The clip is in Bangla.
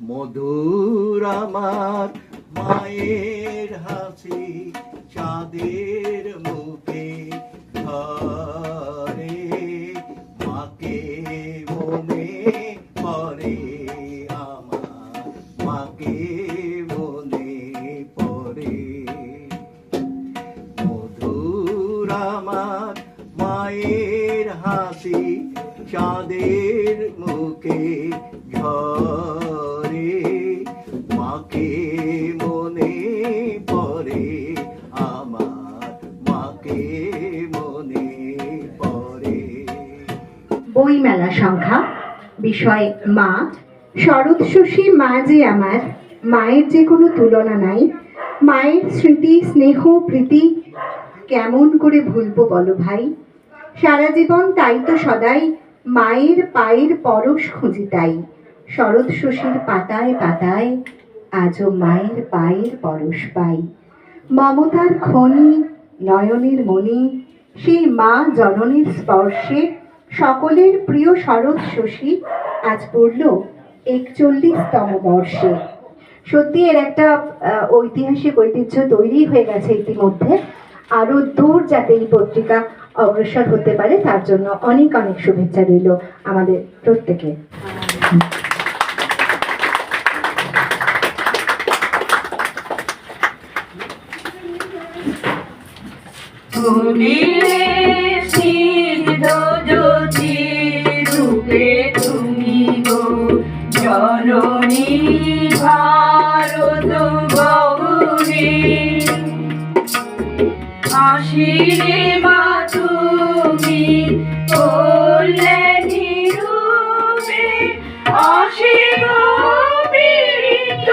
মধুর আমার মায়ের হাসি চাঁদের মুখে ধরে। মাকে মনে পড়ে আমার, মাকে মনে পড়ে। মধুর আমার মায়ের হাসি চাঁদের মুখে ঝরে পড়ে বইমেলা সংখ্যা, বিষয় মা, শরৎ শশী মা যে আমার, মায়ের যে কোনো তুলনা নাই। মায়ের স্মৃতি, স্নেহ, প্রীতি, কেমন করে ভুলবো বলো ভাই? সারা জীবন তাই তো সদাই, মায়ের পায়ের পরশ খুঁজি তাই শরৎ শশীর পাতায় পাতায় আজও মায়ের পায়ের পরশ পাই। মমতার খনি, নয়নের মণি, সেই মা জননীর স্পর্শে সকলের প্রিয় শরৎ শশী আজ পড়ল একচল্লিশতম বর্ষে। সত্যি এর একটা ঐতিহাসিক ঐতিহ্য তৈরি হয়ে গেছে ইতিমধ্যে। আরও দূর যাতে এই পত্রিকা অগ্রসর হতে পারে, তার জন্য অনেক অনেক শুভেচ্ছা রইল আমাদের প্রত্যেকে তুলিলে সিদ্ধ জ্যোতি রূপে তুমি গো। জননী ভারত গৌরী। আসিরে মা তুমি করলে নিরূপে। অসীম পীড়িত